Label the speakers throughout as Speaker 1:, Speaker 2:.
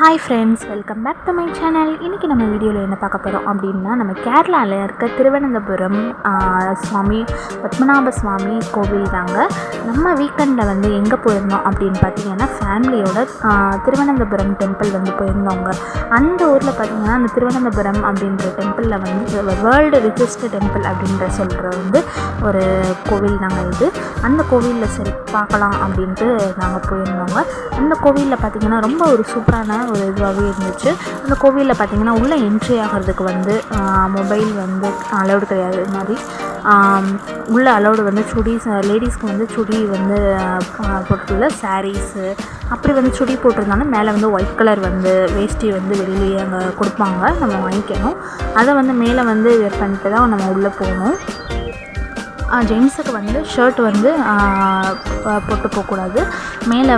Speaker 1: Hi friends welcome back to my channel இன்றைக்கி நம்ம வீடியோவில் என்ன பார்க்க போகிறோம் அப்படின்னா நம்ம கேரளாவில் இருக்க திருவனந்தபுரம் சுவாமி பத்மநாப சுவாமி கோவில் தாங்க. நம்ம வீக்கெண்டில் வந்து எங்கே போயிருந்தோம் அப்படின்னு பார்த்தீங்கன்னா ஃபேமிலியோட திருவனந்தபுரம் டெம்பிள் வந்து போயிருந்தோங்க. அந்த ஊரில் பார்த்தீங்கன்னா அந்த திருவனந்தபுரம் அப்படின்ற டெம்பிளில் வந்து வேர்ல்டு ரிச்சஸ்ட் டெம்பிள் அப்படின்ற சொல்கிற வந்து ஒரு கோவில் தாங்க இது. அந்த கோவிலில் சரி பார்க்கலாம் அப்படின்ட்டு நாங்கள் போயிருந்தோங்க. அந்த கோவிலில் பார்த்தீங்கன்னா ரொம்ப ஒரு சூப்பரான ஒரு இதுவாகவே இருந்துச்சு. அந்த கோவிலில் பார்த்தீங்கன்னா உள்ளே என்ட்ரி ஆகிறதுக்கு வந்து மொபைல் வந்து அலௌடு கிடையாது. இது மாதிரி உள்ள அலௌடு வந்து சுடிஸ் லேடிஸ்க்கு வந்து சுடி வந்து போட்டுள்ள சாரீஸு அப்படி வந்து சுடி போட்டிருந்தாலும் மேலே வந்து ஒயிட் கலர் வந்து வேஷ்டி வந்து வெளியிலேயே அங்கே கொடுப்பாங்க. நம்ம வாங்கிக்கணும். அதை வந்து மேலே வந்து வேர் பண்ணிட்டு தான் நம்ம உள்ளே போகணும். ஜென்ஸுக்கு வந்து ஷர்ட் வந்து போட்டு போகக்கூடாது. மேலே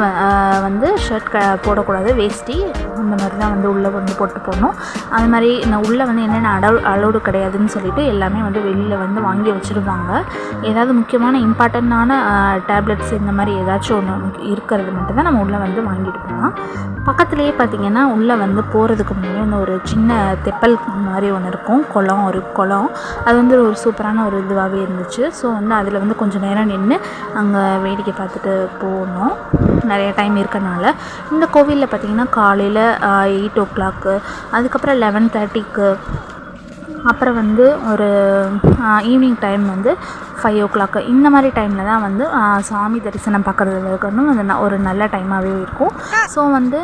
Speaker 1: வந்து ஷர்ட் க போடக்கூடாது. வேஷ்டி அந்த மாதிரி தான் வந்து உள்ளே வந்து போட்டு போகணும் அது மாதிரி நான் உள்ளே வந்து என்னென்ன அடவு அலோடு கிடையாதுன்னு சொல்லிட்டு எல்லாமே வந்து வெளியில் வந்து வாங்கி வச்சுருவாங்க ஏதாவது முக்கியமான இம்பார்ட்டண்ட்டான டேப்லெட்ஸ் இந்த மாதிரி ஏதாச்சும் ஒன்று இருக்கிறது மட்டும்தான் நம்ம உள்ளே வந்து வாங்கிட்டு போகலாம். பக்கத்துலேயே பார்த்தீங்கன்னா உள்ளே வந்து போகிறதுக்கு முன்னாடி வந்து ஒரு சின்ன தெப்பல் மாதிரி ஒன்று இருக்கும். குளம் ஒரு குளம். அது வந்து ஒரு சூப்பரான ஒரு இதுவாகவே இருந்துச்சு. ஸோ வந்து அதில் வந்து கொஞ்சம் நேரம் நின்று அங்கே வேடிக்கை பார்த்துட்டு போனோம். நிறைய டைம் இருக்கனால. இந்த கோவிலில் பார்த்தீங்கன்னா காலையில் எயிட் ஓ கிளாக்கு அதுக்கப்புறம் லெவன் தேர்ட்டிக்கு அப்புறம் வந்து ஒரு ஈவினிங் டைம் வந்து ஃபைவ் ஓ கிளாக் இந்த மாதிரி டைமில் தான் வந்து சாமி தரிசனம் பார்க்குறதுக்கு இருக்கணும். அது ந- ஒரு நல்ல டைமாகவே இருக்கும். ஸோ வந்து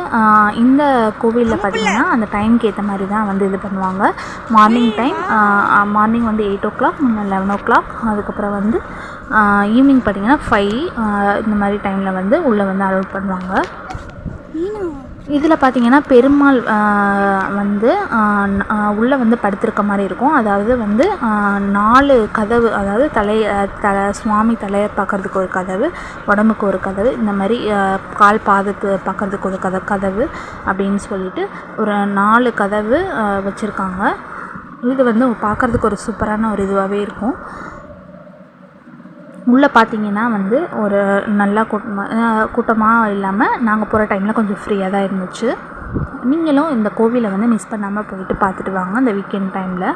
Speaker 1: இந்த கோவிலில் பார்த்திங்கன்னா அந்த டைம்க்கு ஏற்ற மாதிரி தான் வந்து இது பண்ணுவாங்க. மார்னிங் டைம் மார்னிங் வந்து eight o'clock eleven o'clock அதுக்கப்புறம் வந்து ஈவினிங் பார்த்திங்கன்னா ஃபைவ் இந்த மாதிரி டைமில் வந்து உள்ளே வந்து அலோட் பண்ணுவாங்க. இதில் பார்த்தீங்கன்னா பெருமாள் வந்து உள்ளே வந்து படுத்திருக்க மாதிரி இருக்கும். அதாவது வந்து நாலு கதவு அதாவது தலை ஆஹ், தலை சுவாமி தலையை பார்க்கறதுக்கு ஒரு கதவு உடம்புக்கு ஒரு கதவு இந்த மாதிரி கால் பாதத்து பார்க்கறதுக்கு ஒரு கதை கதவு அப்படின்னு சொல்லிட்டு ஒரு நாலு கதவு வச்சுருக்காங்க. இது வந்து பார்க்கறதுக்கு ஒரு சூப்பரான ஒரு இதுவாகவே இருக்கும். உள்ளே பார்த்தீங்கன்னா வந்து ஒரு நல்லா கூட்டமாக கூட்டமாக இல்லாமல் நாங்கள் போகிற டைமில் கொஞ்சம் ஃப்ரீயாக தான் இருந்துச்சு. நீங்களும் இந்த கோவிலை வந்து மிஸ் பண்ணாமல் போயிட்டு பார்த்துட்டு வாங்க இந்த வீக்கெண்ட் டைமில்